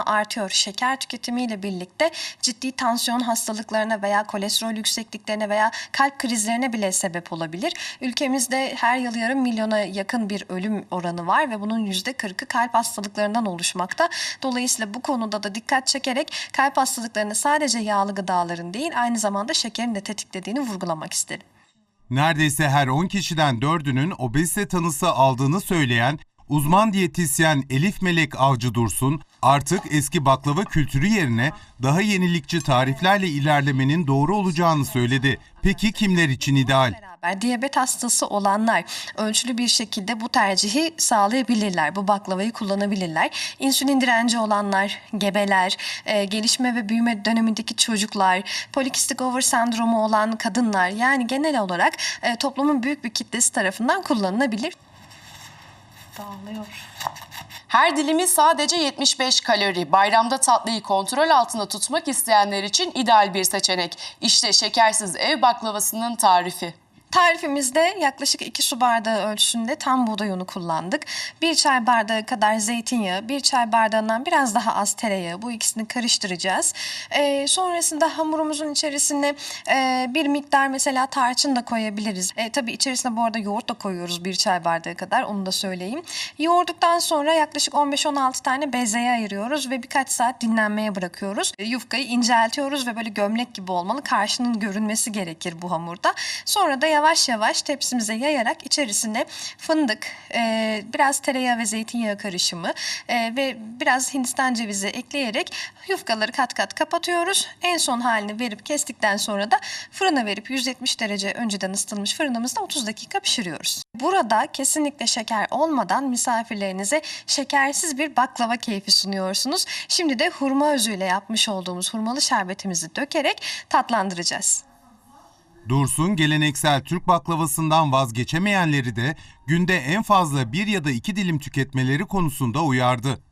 artıyor. Şeker tüketimiyle birlikte ciddi tansiyon hastalıklarına veya kolesterol yüksekliklerine veya kalp krizlerine bile sebep olabilir. Ülkemizde her yıl yarım milyona yakın bir ölüm oranı var ve bunun yüzde 40'ı kalp hastalıklarından oluşmakta. Dolayısıyla bu konuda da dikkat çekerek kalp hastalıklarını sadece yağlı gıdaların değil aynı zamanda şekerin de tetiklediğini vurgulamak isterim. Neredeyse her 10 kişiden 4'ünün obezite tanısı aldığını söyleyen uzman diyetisyen Elif Melek Avcı Dursun, artık eski baklava kültürü yerine daha yenilikçi tariflerle ilerlemenin doğru olacağını söyledi. Peki kimler için ideal? beraber diyabet hastası olanlar ölçülü bir şekilde bu tercihi sağlayabilirler. Bu baklavayı kullanabilirler. İnsülin direnci olanlar, gebeler, e, gelişme ve büyüme dönemindeki çocuklar, polikistik over sendromu olan kadınlar yani genel olarak e, toplumun büyük bir kitlesi tarafından kullanılabilir. Dağılıyor. Her dilimi sadece 75 kalori. Bayramda tatlıyı kontrol altında tutmak isteyenler için ideal bir seçenek. İşte şekersiz ev baklavasının tarifi. Tarifimizde yaklaşık 2 su bardağı ölçüsünde tam buğday unu kullandık. 1 çay bardağı kadar zeytinyağı, 1 çay bardağından biraz daha az tereyağı bu ikisini karıştıracağız. Ee, sonrasında hamurumuzun içerisine e, bir miktar mesela tarçın da koyabiliriz. E, tabii içerisine bu arada yoğurt da koyuyoruz 1 çay bardağı kadar onu da söyleyeyim. Yoğurduktan sonra yaklaşık 15-16 tane bezeye ayırıyoruz ve birkaç saat dinlenmeye bırakıyoruz. E, Yufkayı inceltiyoruz ve böyle gömlek gibi olmalı. Karşının görünmesi gerekir bu hamurda. Sonra da yavaş yavaş tepsimize yayarak içerisine fındık, e, biraz tereyağı ve zeytinyağı karışımı e, ve biraz hindistan cevizi ekleyerek yufkaları kat kat kapatıyoruz. En son halini verip kestikten sonra da fırına verip 170 derece önceden ısıtılmış fırınımızda 30 dakika pişiriyoruz. Burada kesinlikle şeker olmadan misafirlerinize şekersiz bir baklava keyfi sunuyorsunuz. Şimdi de hurma özüyle yapmış olduğumuz hurmalı şerbetimizi dökerek tatlandıracağız. Dursun geleneksel Türk baklavasından vazgeçemeyenleri de günde en fazla bir ya da iki dilim tüketmeleri konusunda uyardı.